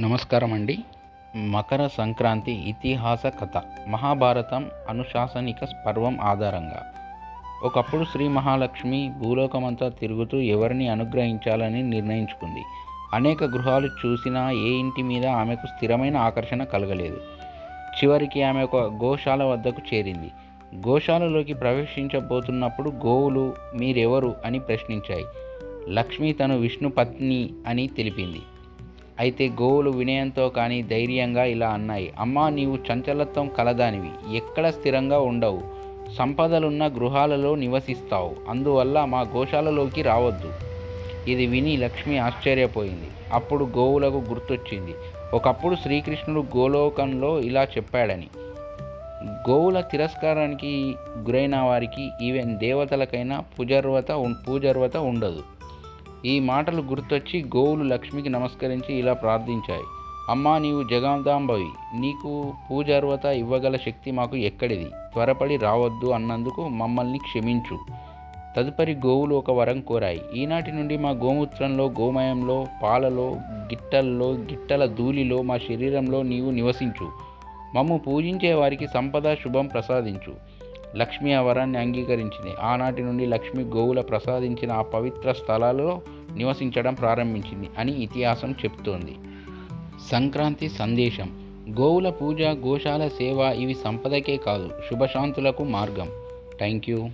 నమస్కారం అండి మకర సంక్రాంతి ఇతిహాస కథ. మహాభారతం అనుశాసనిక పర్వం ఆధారంగా. ఒకప్పుడు శ్రీ మహాలక్ష్మి భూలోకమంతా తిరుగుతూ ఎవరిని అనుగ్రహించాలని నిర్ణయించుకుంది. అనేక గృహాలు చూసినా ఏ ఇంటి మీద ఆమెకు స్థిరమైన ఆకర్షణ కలగలేదు. చివరికి ఆమె ఒక గోశాల వద్దకు చేరింది. గోశాలలోకి ప్రవేశించబోతున్నప్పుడు గోవులు మీరెవరు అని ప్రశ్నించాయి. లక్ష్మి తను విష్ణు పత్ని అని తెలిపింది. అయితే గోవులు వినయంతో కానీ ధైర్యంగా ఇలా అన్నాయి. అమ్మా నీవు చంచలత్వం కలదానివి. ఎక్కడ స్థిరంగా ఉండవు. సంపదలున్న గృహాలలో నివసిస్తావు. అందువల్ల మా గోశాలలోకి రావద్దు ఇది విని లక్ష్మి ఆశ్చర్యపోయింది. అప్పుడు గోవులకు గుర్తొచ్చింది. ఒకప్పుడు శ్రీకృష్ణుడు గోలోకంలో ఇలా చెప్పాడని. గోవుల తిరస్కారానికి గురైన వారికి ఈవెన్ దేవతలకైనా పూజర్వత ఉం- పూజర్వత ఉండదు. ఈ మాటలు గుర్తొచ్చి గోవులు లక్ష్మికి నమస్కరించి ఇలా ప్రార్థించాయి. అమ్మా నీవు జగదాంబవి నీకు పూజార్వత ఇవ్వగల శక్తి మాకు ఎక్కడిది? త్వరపడి రావద్దు అన్నందుకు మమ్మల్ని క్షమించు తదుపరి గోవులు ఒక వరం కోరాయి. ఈనాటి నుండి మా గోమూత్రంలో గోమయంలో పాలలో గిట్టల్లో గిట్టల ధూళిలో మా శరీరంలో నీవు నివసించు. మమ్ము పూజించే వారికి సంపద శుభం ప్రసాదించు. లక్ష్మి ఆ వరాన్ని అంగీకరించింది. ఆనాటి నుండి లక్ష్మి గోవుల ప్రసాదించిన ఆ పవిత్ర స్థలాలలో నివసించడం ప్రారంభించింది అని ఇతిహాసం చెప్తోంది సంక్రాంతి సందేశం. గోవుల పూజ గోశాల సేవ ఇవి సంపదకే కాదు శుభశాంతులకు మార్గం. Thank you